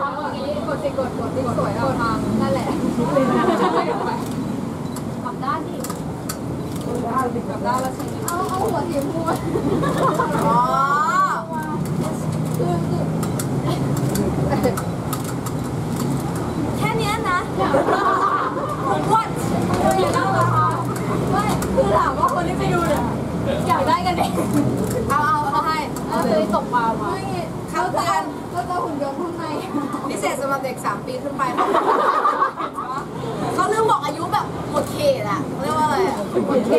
ทำอย่างนี้กดสิกดกดสิสวยแล้วทำนั่นแหละกลับด้านดิกลับด้านแล้วใช่ไหมเอาเอาหัวสีชมพูอ๋อคือคือแค่เนี้ยนะผมว่าอย่าเล่าละครไม่คือถามว่าคนที่ไปดูเนี่ยอยากได้กันเองเอาเอาเขาให้เราเคยตกปลามาไม่เขาจะเขาจะหุ่นยนต์ข้างใน พิ เศษสำหรับเด็ก3ปีขึ้นไปค่ะเขาลืมบอกอายุแบบหมดเขตอะเรียกว่าอะไรอะโอเค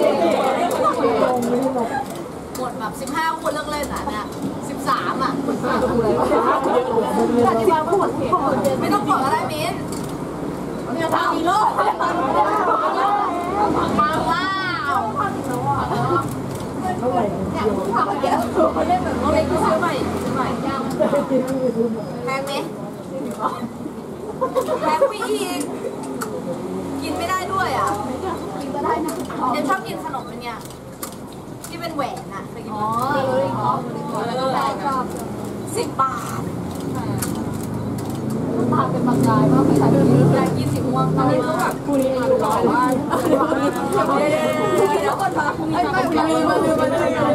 หมดแบบ15คนเลิกเล่นอะเนี่ย13อะอธิบายว่าหุ่นเย็นไม่ต้องกดก็ได้มิ้นเนี่ยทำอีโลกมาว้าวเนี่ยทำเยอะเขาเล่นแบบเอาเลยกูซื้อใหม่ใหม่ยังแพงไหม แพงไปอีก กินไม่ได้ด้วยอะ กินก็ได้นะเดี๋ยวชอบกินขนมเป็นเนี่ยที่เป็นแหวนอะเคยกินอ๋อไหมโรลิงอ๋อแต่ชอบสิบบาททานเป็นบางรายว่าไปใช้แบบนี้อยากกินสีม่วงตอนนี้ก็แบบคุณนี่อายุร้อยว่าทุกคนมาคุณนี่ไม่ไม่ไม่ไม่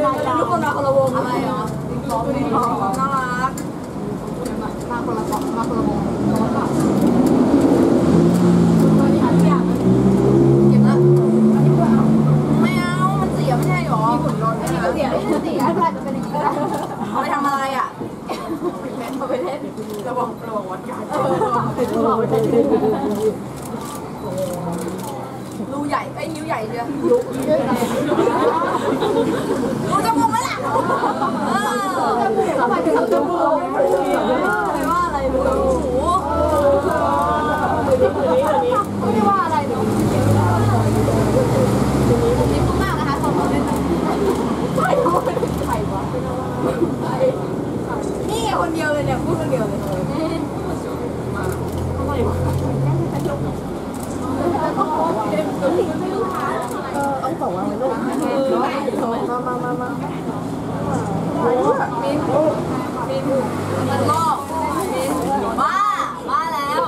ไม่ทุกคนมาคนละวงอะไรเหรอน่ารักมา คนละสองมาคนละวงแล้วก็ตอนนี้หาทุกอย่างเก็บละอันนี้เพื่อเอาไม่เอา มันเสียไม่ใช่หรอหุ่นรถอันนี้ก็เสียเสียอะไรจะเป็นอย่างนี้ก็ได้เอาไปทำอะไรอะเอาไปเล่นระวังระวังวัดกันเออเอาไปเล่นรูใหญ่ไอ้ยนิ้วใหญ่เชียวยุเยยรูจมูกไหมล่ะเออทำไมถึงเอาจมูก ไม่ว่าอะไรรูหู ไม่ว่าอะไรเนาะ นี่พูดมากนะคะสองคนเล่น ใช่ว่าเป็น นี่คนเดียวเลยเนี่ยพูดคนเดียวเลยอะไรวะต้องบอกว่าไม่รู้มามามามามันลอกบ้าบ้าแล้ว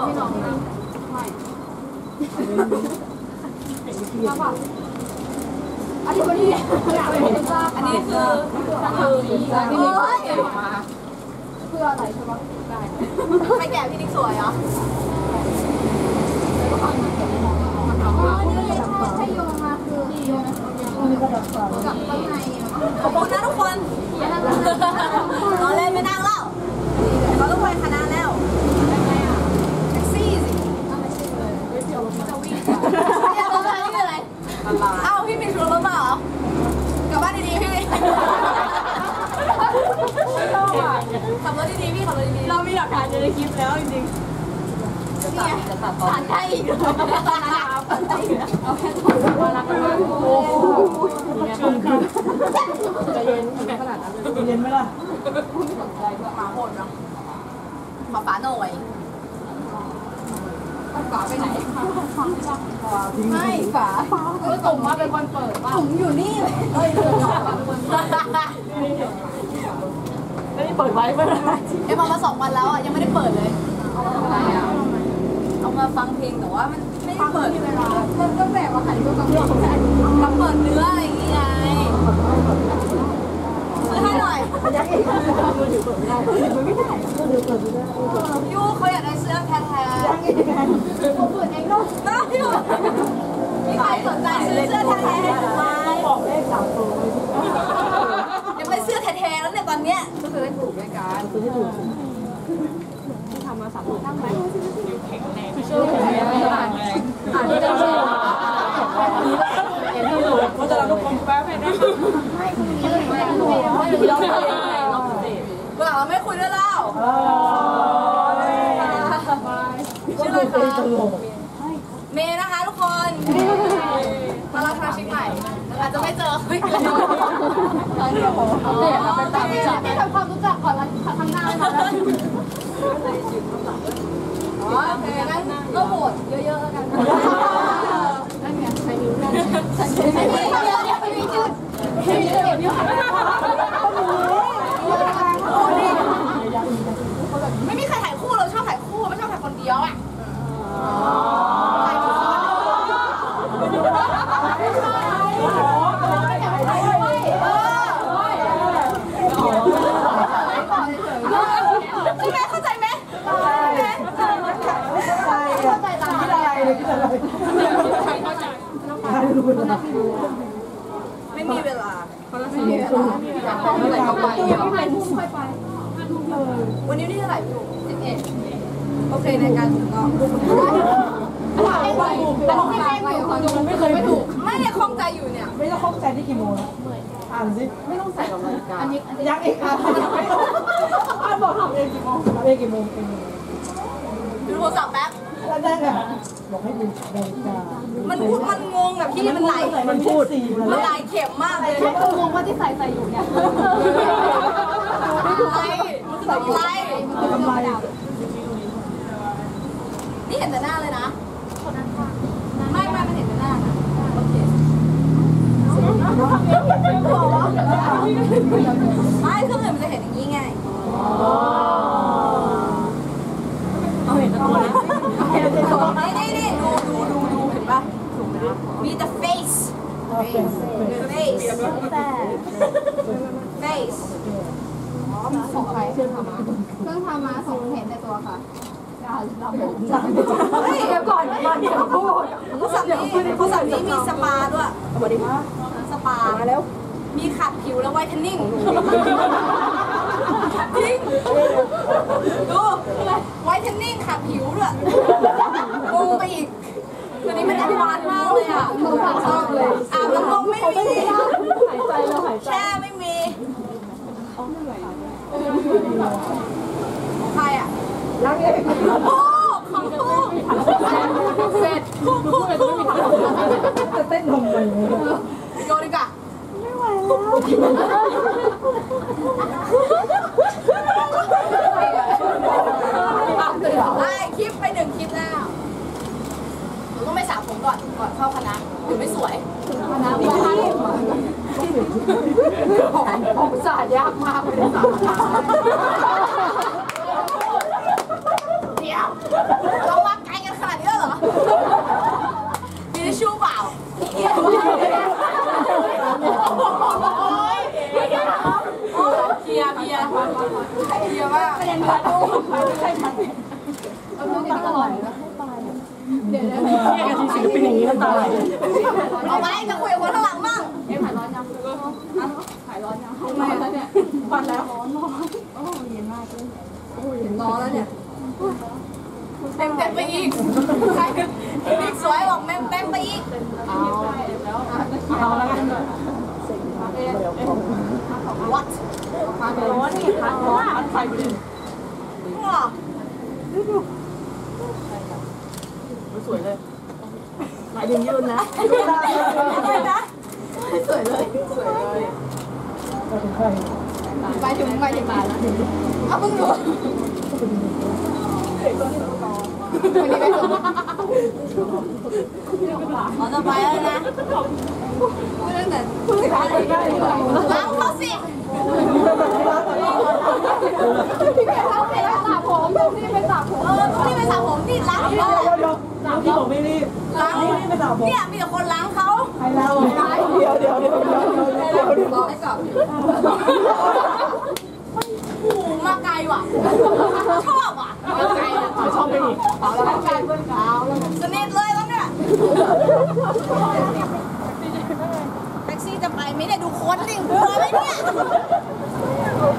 อันนี้คนนี้อยากเป็นจ้าอันนี้คือคือที่มีเก็บมาเพื่ออะไรใช่ปะได้ใครแก่พี่นิกสวยเหรออ๋อนี่ใช่โยงมาคือโยงกับข้างในขอบคุณนะทุกคนเรอเล่นไม่นั่งแล้วเราต้องไปคณะแล้วแท็กซี่สิจะวิ่ง เรียกว่านี่คืออะไร เอ้าพี่มีชวนรถมาเหรอกลับบ้าน ดีๆพี่ขับรถดีๆพี่ขับรถดีๆเรามีหลักฐานอยู่ในคลิปแล้วจริงนี่ไงๆผ่านได้อีกผ่นได้ผ่านได้อีกเอาแค่ตัวมารักกันมากโอ้โหจะเย็นขนาดนั้นเลยเย็นไหมล่ะหมาโหดเนาะขอฝาหน่อย ฝาไปไหนไม่ฝาคือตุ่มมาเป็นคนเปิดป่ะตุ่มอยู่นี่เลยเฮ้ยเดินออกมาเป็นคนเปิดไม่ได้เปิดไว้ไม่ได้เอ็มเอามาสองวันแล้วอะยังไม่ได้เปิดเลยอะไรอะเอามาฟังเพลงแต่ว่ามันไม่ได้เปิดเวลามันก็แบบว่าหันก็กำลังแต่มาเปิดเนื้ออะไรอย่างงี้ไงซื้อให้หน่อยยังอีกมือถือเปิดไม่ได้มันไม่ได้มือถือเปิดไม่ได้ยูเขาอยากได้เสื้อแท้ๆ ยังอีกไงผมเปิดเองเนาะ น่าอยู่มีใครสนใจซื้อเสื้อแท้ๆไหม บอกเลขสามตัว เดี๋ยวไปเสื้อแท้ๆแล้วเนี่ยตอนเนี้ย ก็คือได้ถูก ด้วยกันคือให้ถูกทำมาสามตั้งไหมอ่านที่ได้ชื่อเห็นที่ถูกเพราะฉะนั้นทุกคนแป๊บให้ได้ค่ะเราทำยังไงเราพิเศษเมื่อหลังเราไม่คุยด้วยแล้วเออชื่ออะไรคะเมย์นะคะทุกคนมารับสมาชิกใหม่ อาจจะไม่เจอไม่เจอเดี๋ยวอัปเดตเราไปตามจับทำความรู้จักก่อนละข้างหน้าเลยนะโอเคงั้นก็โหวตเยอะๆแล้วกัน นั่นไงใช้นิ้วนั่นใช้นิ้วไม่มีเยอะไม่มีจุดไม่มีจุดนิ้วหันหน้า ไม่มีใครถ่ายคู่เราชอบถ่ายคู่ ขียวอะ ใช่ไหมเข้าใจไหมเข้าใจไหม เข้าใจตามที่อะไรเลยคิดอะไรใครรู้นะ ไม่มีเวลาเมื่อไหร่ก็ไปเดี๋ยวไปพุ่งค่อยไปวันนี้นี่เท่าไหร่พี่ลูกสิบเอ็ดโอเคในการถึงก็ถามไปแต่ไม่ใช่ไปคนดูไม่เคยไม่ถูก ไม่เนี่ยคล่องใจอยู่เนี่ย ไม่ต้องเข้าใจที่กี่โมงแล้วอ่านสิ ไม่ต้องใส่กับนาฬิกาอันนี้ยักษ์เอกอ่านอ่านบอกทำเองกี่โมงทำเองกี่โมงเป็นดูโทรศัพท์แป๊บ แล้วได้ไงบอกให้ดูนาฬิกามันพูดมันงงอะพี่มันไหลมันพูดสี่มันไหลเข็มมากเลยแค่งงว่าที่ใส่ใส่อยู่เนี่ยไหลไหลทำไมนี่เห็นแต่หน้าเลยนะ ไม่ไม่มันเห็นแต่หน้านะโอเคไม่เครื่องอื่นมันจะเห็นอย่างนี้ไง เอาเห็นตัวนะ นี่นี่นี่ดูดูดูดูเห็นปะมี the face โอเค face face ของใครเครื่องทำมาเครื่องทำมาส่งเห็นในตัวค่ะเฮ้ยเดี๋ยวก่อนเดี๋ยวพูดผู้สัมนี้ผู้สัมนี้มีสปาด้วยสวัสดีครับสปาแล้ว มีขัดผิวแล้วไวท์เทนนิ่งจริงดูไวท์เทนนิ่งขัดผิวด้วยงงไปอีกตัวนี้มันแอดวานซ์มากเลยอะชอบเลยอาบน้ำมงไม่มีหายใจแล้วหายใจแช่ไม่มีของ ใครอะรักเองโอ้ของกูเสร็จพูดพูดเลยไม่มีทางจะเต้นทำไมโยนดีกว่าไอ้คลิปไปหนึ่งคลิปแล้วหนูต้องไปสระผมก่อนก่อนเข้าคณะหนูไม่สวยคณะวิทย์ ผมสายยากมากเลยสาเดี๋ยวเรามาไกลกันขนาดนี้เหรอมีทิชชู่เปล่าเกียร์เกียร์เกียร์เกียร์มากเรื่องนี้อร่อยนะเดี๋ยวเดี๋ยวเนี่ยกับศิลปินอย่างนี้น้ำตาไหลเอาไว้จะคุยกับคนข้างหลังบ้าง เอ๊ะถ่ายร้อนยัง ไมแล้วเนี่ยวันแล้วร้อนร้อนโอ้เย็นมากเลยเย็นร้อนแล้วเนี่ยเต็มเต็มไปอีกอีกสวยบอกแม่เต็มไปอีกเอาแล้วเอาแล้ววัดพักร้อนนี่พักร้อนพัรไฟไปเลยว้าวดูสวยเลยหมายถึงยืนนะยืนนะสวยเลยสวยเลย รู้วันนี้ไม่ถึงเราจะไปแล้วนะเรื่องแต่ล้างเขาสิ พี่แกเข้าไปแล้วสระผมพี่ไปสระผม เออพวกที่ไปสระผมนี่ล้าง เดี๋ เขา ยวเดี๋ยวเดี๋ยวที่บอกไม่รีบ ล้าง นี่ไม่สาวผม เนี่ยมีแต่คนล้างเขา ใครแล้วเดี๋ยวเดี๋ยวเดี๋ยวเดี๋ยวเดี๋ยวเดี๋ยว รอให้กลับโอ้โหมาไกล ว่ะ ชอบอะมาไกลนะชอบไปอีกเอาแล้วการเพื่อนขาวแล้วสนิทเลยแล้วเนี่ยแท็กซี่จะไปไหมเนี่ยดูคนดิกลัวไหมเนี่ย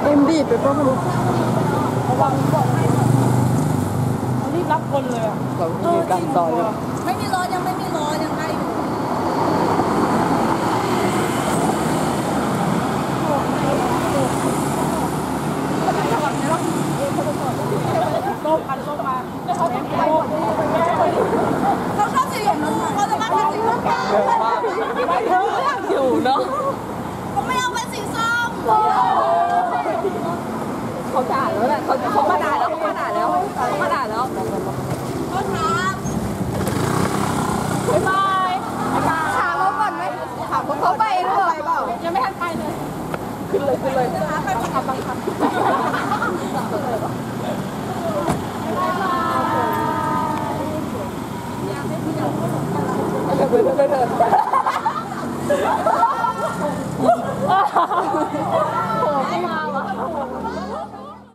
เอ็มดีดไปป่ะไม่รู้ระวังบอกให้รีบรับคนเลยอะเรามีการต่อยไม่มีรถยังไม่มีรถยังได้อยู่ ต้มพันต้มมา เขาชอบสีชมพูเขาจะมาเป็น สีส้มไปเถอะอยู่เนาะผมไม่เอาเป็นสีส้มเขาด่าแล้วแหละเขาเขามาด่าแล้วเขามาด่าแล้วเขามาด่าแล้วก็ถามบ๊ายบายถามเขาก่อนไหมถามเขาไปหรือเปล่ายังไม่ทันไปเลยจะถามไปขับบังคับเดินเดินเดินเดิน